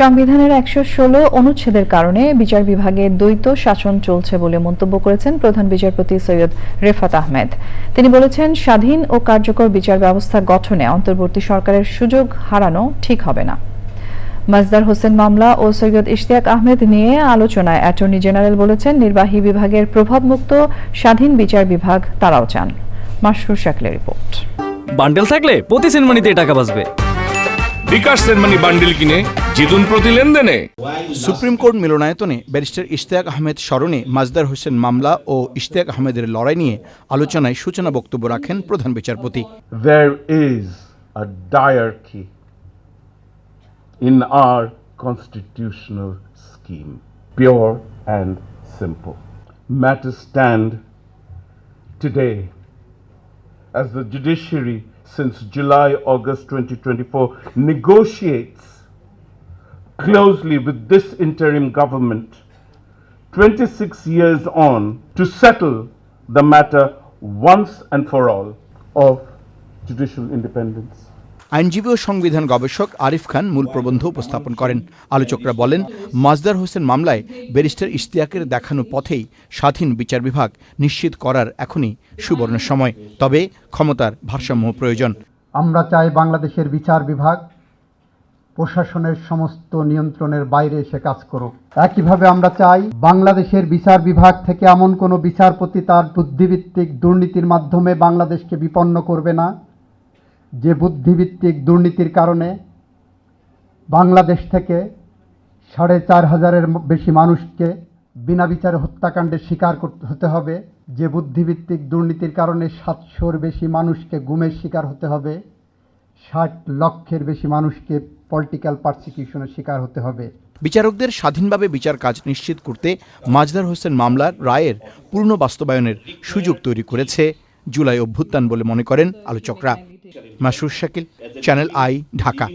সংবিধানের একশো ষোলো অনুচ্ছেদের কারণে বিচার বিভাগে দ্বৈত শাসন চলছে বলে মন্তব্য করেছেন প্রধান বিচারপতি সৈয়দ রেফাত আহমেদ। তিনি বলেছেন, স্বাধীন ও কার্যকর বিচার ব্যবস্থা গঠনে অন্তর্বর্তী সরকারের সুযোগ হারানো ঠিক হবে না। মাজদার হোসেন মামলা ও সৈয়দ ইশতিয়াক আহমেদ নিয়ে আলোচনায় অ্যাটর্নি জেনারেল বলেছেন, নির্বাহী বিভাগের প্রভাবমুক্ত স্বাধীন বিচার বিভাগ তারাও চান। মাসরুর শাকলের রিপোর্ট। বান্ডেল থাকলে প্রতি সেনমানিতে টাকা বাঁচবে। বিকাশ সেনমানি বান্ডিল কিনে জিতুন প্রতি লেনদেনে সুপ্রিম কোর্ট মিলনায়তনে ব্যারিস্টার ইশতিয়াক আহমেদ স্মরণে মাজদার হোসেন মামলা ও ইশতিয়াক আহমেদের লড়াই নিয়ে আলোচনায় সূচনা বক্তব্য রাখেন প্রধান বিচারপতি there is a diarchy in our constitutional scheme, pure and simple. Matters stand today as the judiciary since July August 2024 negotiates closely with this interim government 26 years on to settle the matter once and for all of judicial independence. আইনজীবী ও সংবিধান গবেষক আরিফ খান মূল প্রবন্ধ উপস্থাপন করেন। আলোচকরা বলেন, মাজদার হোসেন মামলায় barrister ইশতিয়াকের দেখানো পথেই স্বাধীন বিচার বিভাগ নিশ্চিত করার এখনই সুবর্ণ সময়। তবে ক্ষমতার ভারসাম্য প্রয়োজন। আমরা চাই বাংলাদেশের বিচার বিভাগ প্রশাসনের সমস্ত নিয়ন্ত্রণের বাইরে এসে কাজ করুক। একইভাবে আমরা চাই বাংলাদেশের বিচার বিভাগ থেকে এমন কোনো বিচারপতি তার বুদ্ধিভিত্তিক দুর্নীতির মাধ্যমে বাংলাদেশকে বিপন্ন করবে না। যে বুদ্ধিভিত্তিক দুর্নীতির কারণে বাংলাদেশ থেকে সাড়ে চার হাজারের বেশি মানুষকে বিনা বিচারে হত্যাকাণ্ডের শিকার করতে হতে হবে, যে বুদ্ধিভিত্তিক দুর্নীতির কারণে সাতশোর বেশি মানুষকে গুমের শিকার হতে হবে, ষাট লক্ষের বেশি মানুষকে পলিটিক্যাল পারসিকিউশনের শিকার হতে হবে। বিচারকদের স্বাধীনভাবে বিচার কাজ নিশ্চিত করতে মাজদার হোসেন মামলার রায়ের পূর্ণ বাস্তবায়নের সুযোগ তৈরি করেছে জুলাই অভ্যুত্থান বলে মনে করেন আলোচকরা। Masur Shakil Channel I Dhaka